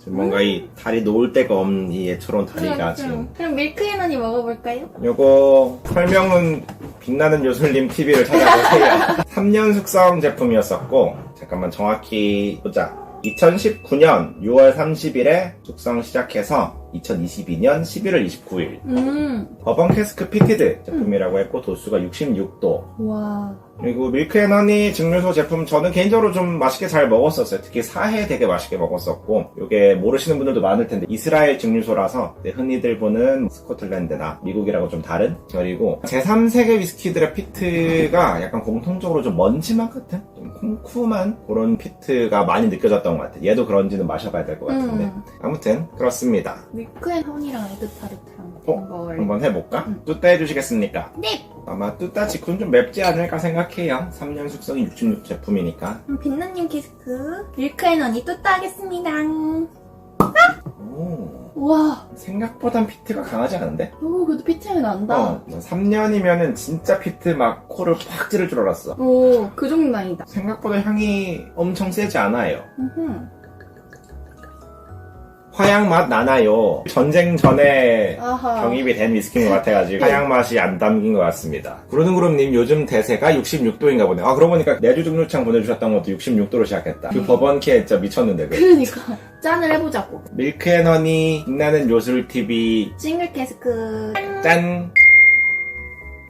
지금 뭔가 이 다리 놓을 데가 없는 이 애처로운 다리가 지금 그럼 밀크앤언니 먹어볼까요? 요거 설명은 빛나는 요술님 TV를 찾아보세요. 3년 숙성 제품이었었고 잠깐만 정확히 보자. 2019년 6월 30일에 숙성 시작해서 2022년 11월 29일 음, 버번 캐스크 피티드 제품이라고 했고 도수가 66도 와. 그리고 밀크앤허니 증류소 제품 저는 개인적으로 좀 맛있게 잘 먹었었어요. 특히 사해 되게 맛있게 먹었었고 이게 모르시는 분들도 많을 텐데 이스라엘 증류소라서 흔히들 보는 스코틀랜드나 미국이라고 좀 다른 결이고 제3세계 위스키들의 피트가 약간 공통적으로 좀 먼지맛 같은 좀 쿰쿰한 그런 피트가 많이 느껴졌던 것 같아요. 얘도 그런지는 마셔봐야 될 것 같은데 음. 아무튼 그렇습니다. 밀크앤허니랑 에그타르트랑 어? 먹을래. 한번 해볼까? 음. 뚜따 해주시겠습니까? 네! 아마 뚜따 직후는 좀 맵지 않을까 생각해요. 3년 숙성이 66 제품이니까. 그럼 빛나님 키스크 밀크앤허니 또 따겠습니다. 오, 와, 생각보단 피트가 강하지 않은데? 오, 그래도 피팅이 난다. 어, 3년이면은 진짜 피트 막 코를 팍 찌를 줄 알았어. 오, 그 정도 난이다. 생각보다 향이 엄청 세지 않아요. 음흠. 화양 맛 나나요. 전쟁 전에 아하. 병입이 된 위스키인 것 같아가지고 화양 맛이 안 담긴 것 같습니다. 구르는구름님 요즘 대세가 66도인가 보네. 아 그러고 보니까 내주 증류창 보내주셨던 것도 66도로 시작했다. 그 음. 버번키에 진짜 미쳤는데 그. 그러니까. 짠을 해보자고. 밀크앤허니 빛나는 요술TV 싱글 캐스크. 짠!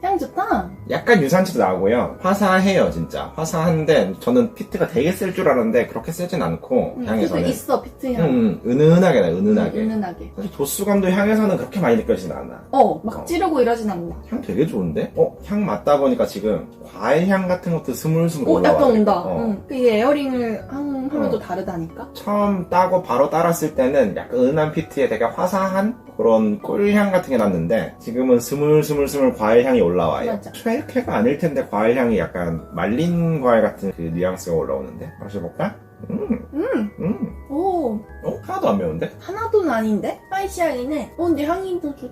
향 좋다. 약간 유산치도 나고요. 화사해요, 진짜. 화사한데 저는 피트가 되게 쓸줄 알았는데 그렇게 세진 않고 음, 그래도 향에서는 있어, 피트 향. 음, 은은하게 나, 은은하게. 음, 은은하게. 사실 도수감도 향에서는 그렇게 많이 느껴지진 않아. 어, 막 어. 찌르고 이러진 않나. 향 되게 좋은데? 어, 향 맡다 보니까 지금 과일 향 같은 것도 스물스물 오, 올라와. 약간 온다. 어. 응. 이게 에어링을 한, 하면 또 어. 다르다니까? 처음 따고 바로 따랐을 때는 약간 은한 피트에 되게 화사한 그런 꿀향 같은 게 났는데 지금은 스물스물스물 과일 향이 올라와 요. 맞아. 쉐이크가 아닐 텐데 과일 향이 약간 말린 과일 같은 그 뉘앙스가 올라오는데 마셔볼까? 음, 음, 음, 오, 어 하나도 안 매운데? 하나도는 아닌데? 스파이시하긴 어, 근데 향이 더 좋,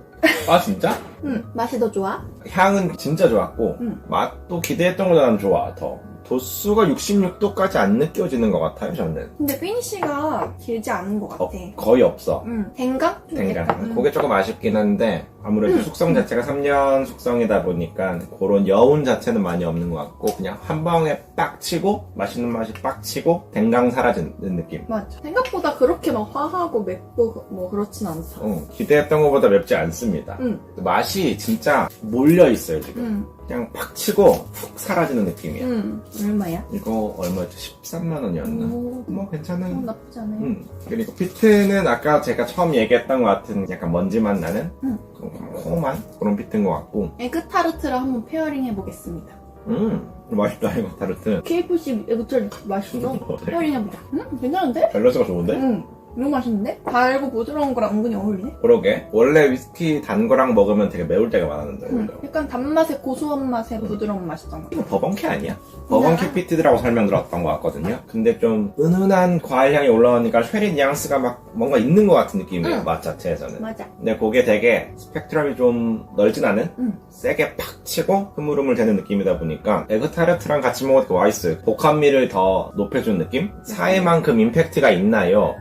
아 진짜? 응, 맛이 더 좋아? 향은 진짜 좋았고 음. 맛도 기대했던 것보다 난 좋아 더. 도수가 66도까지 안 느껴지는 것 같아요 저는. 근데 피니쉬가 길지 않은 것 같아. 어, 거의 없어. 응. 댕감? 좀 댕강. 약간, 음. 그게 조금 아쉽긴 한데 아무래도 음. 숙성 자체가 3년 숙성이다 보니까 그런 여운 자체는 많이 없는 것 같고 그냥 한 방에 빡 치고 맛있는 맛이 빡 치고 댕강 사라지는 느낌. 맞아. 생각보다 그렇게 막 화하고 맵고 뭐 그렇진 않다. 어, 기대했던 것보다 맵지 않습니다. 응, 맛이 진짜 몰려 있어요 지금. 응, 그냥 팍 치고 훅 사라지는 느낌이야. 응. 얼마야? 이거 얼마였지? 13만 원이었나? 오, 뭐 어, 괜찮은. 나쁘지 않아요. 음. 그리고 피트는 아까 제가 처음 얘기했던 것 같은 약간 먼지맛 나는 음. 콤콤한 그런 피트인 것 같고 에그타르트랑 한번 페어링 해보겠습니다. 음 맛있다 이거 타르트 KFC 에그타르트 맛있어. 어, 네. 페어링 해보자. 응? 괜찮은데? 밸런스가 좋은데? 응. 너무 맛있는데? 달고 부드러운 거랑 은근히 어울리네? 그러게 원래 위스키 단 거랑 먹으면 되게 매울 때가 많았는데 응. 오히려 약간 단맛에 고소한 맛에 음. 부드러운 맛이잖아. 이거 버번캐 아니야? 버번캐 나- 피트라고 설명 들었던 것 같거든요 근데 좀 은은한 과일 향이 올라오니까 쉐리 뉘앙스가 막 뭔가 있는 것 같은 느낌이에요 응. 맛 자체에서는 맞아. 근데 그게 되게 스펙트럼이 좀 넓진 않은 응. 세게 팍 치고 흐물흐물 되는 느낌이다 보니까 에그타르트랑 같이 먹으니까 와이스 복합미를 더 높여준 느낌? 사이만큼 임팩트가 있나요?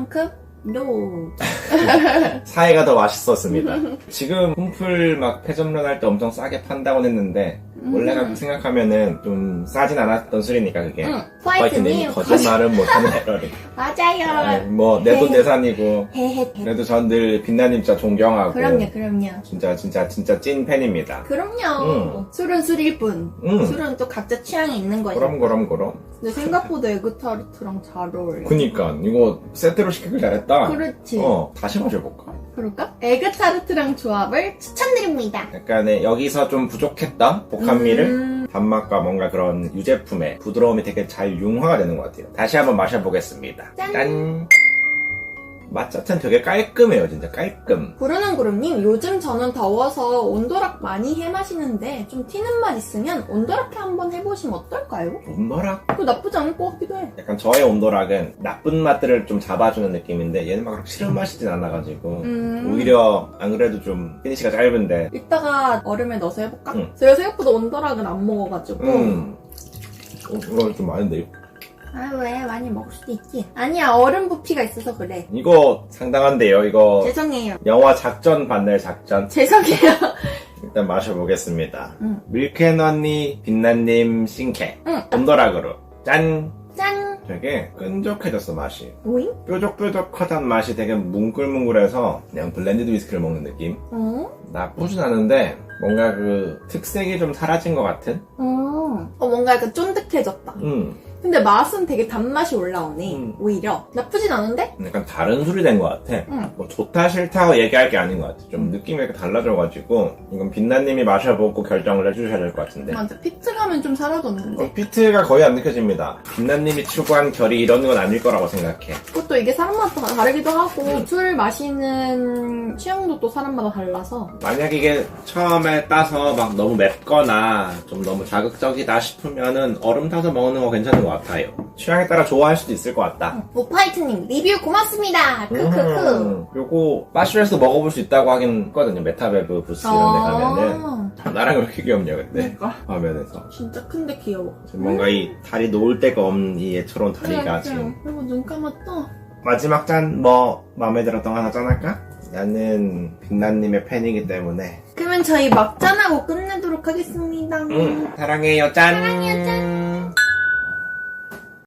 사이만큼? 노. 사이가 더 맛있었습니다. 지금 홈플 막 폐점론 할 때 엄청 싸게 판다고 했는데 원래 가 생각하면은 좀 싸진 않았던 술이니까 그게 응. 화이트님이 화이트님. 거짓말은 못하는 에러리 맞아요. 뭐 내돈 네. 내산이고 헤헤. 그래도 전 늘 빛나님 진짜 존경하고 그럼요, 그럼요. 진짜 진짜 진짜 찐 팬입니다. 그럼요. 응. 술은 술일 뿐. 응. 술은 또 각자 취향이 있는 거죠. 그럼 그럼 그럼. 근데 생각보다 에그타르트랑 잘 어울려. 그니까 이거 세트로 시키길 잘했다. 그렇지. 어 다시 마셔볼까? 그럴까? 에그타르트랑 조합을 추천드립니다. 약간의 여기서 좀 부족했던 복합미를 음, 단맛과 뭔가 그런 유제품의 부드러움이 되게 잘 융화가 되는 것 같아요. 다시 한번 마셔보겠습니다. 짠. 짠. 맛 자체는 되게 깔끔해요, 진짜 깔끔. 부르는 구름님, 요즘 저는 더워서 온도락 많이 해 마시는데 좀 튀는 맛 있으면 온도락해 한번 해보시면 어떨까요? 온도락? 그거 나쁘지 않을 것 같기도 해. 약간 저의 온도락은 나쁜 맛들을 좀 잡아주는 느낌인데 얘는 막 그렇게 싫은 맛이진 않아가지고 음. 오히려 안 그래도 좀 피니시가 짧은데 이따가 얼음에 넣어서 해볼까? 응. 제가 생각보다 온도락은 안 먹어가지고 음. 어, 이거 좀 많은데 아왜 많이 먹을 수도 있지. 아니야 얼음 부피가 있어서 그래. 이거 상당한데요. 이거 죄송해요. 영화 작전 봤나요? 작전. 죄송해요. 일단 마셔보겠습니다. 응. 밀켄 언니, 빛나님, 신케. 응. 온도락으로. 짠! 짠. 되게 끈적해졌어, 맛이. 오잉? 뾰족뾰족하단 맛이 되게 뭉글뭉글해서 그냥 블렌디드 위스키를 먹는 느낌. 어? 나쁘진 않은데 뭔가 그 특색이 좀 사라진 것 같은? 어. 어 뭔가 약간 쫀득해졌다. 음, 근데 맛은 되게 단맛이 올라오네. 음. 오히려 나쁘진 않은데? 약간 다른 술이 된 것 같아. 응. 뭐 좋다 싫다 얘기할 게 아닌 것 같아. 좀 느낌이 이렇게 달라져가지고 이건 빛나님이 마셔보고 결정을 해주셔야 될 것 같은데. 맞아. 피트감은 좀 사라졌는데. 어, 피트가 거의 안 느껴집니다. 빛나님이 추구한 결이 이런 건 아닐 거라고 생각해. 그것도 이게 사람마다 다 다르기도 하고 술 마시는 취향도 또 사람마다 달라서 만약 이게 처음에 따서 막 너무 맵거나 좀 너무 자극적이다 싶으면은 얼음 타서 먹는 거 괜찮은 것 같아요. 취향에 따라 좋아할 수도 있을 것 같다. 오파이트님 리뷰 고맙습니다. 크크크. 음, 요거 마실에서 먹어볼 수 있다고 하긴 했거든요. 메타베브 부스 이런 데 가면은. 아, 나랑 왜 이렇게 귀엽냐 그때 그러니까 화면에서. 진짜 큰데 귀여워. 지금 뭔가 이 다리 놓을 데가 없는 이 애처로운 다리가 그래, 지금. 그리고 눈 감았다. 마지막 잔 뭐 마음에 들었던 거 하나 짠할까? 나는 빛나님의 팬이기 때문에 그러면 저희 막잔하고 끝내도록 하겠습니다. 응 사랑해요 짠 사랑해요, 짠.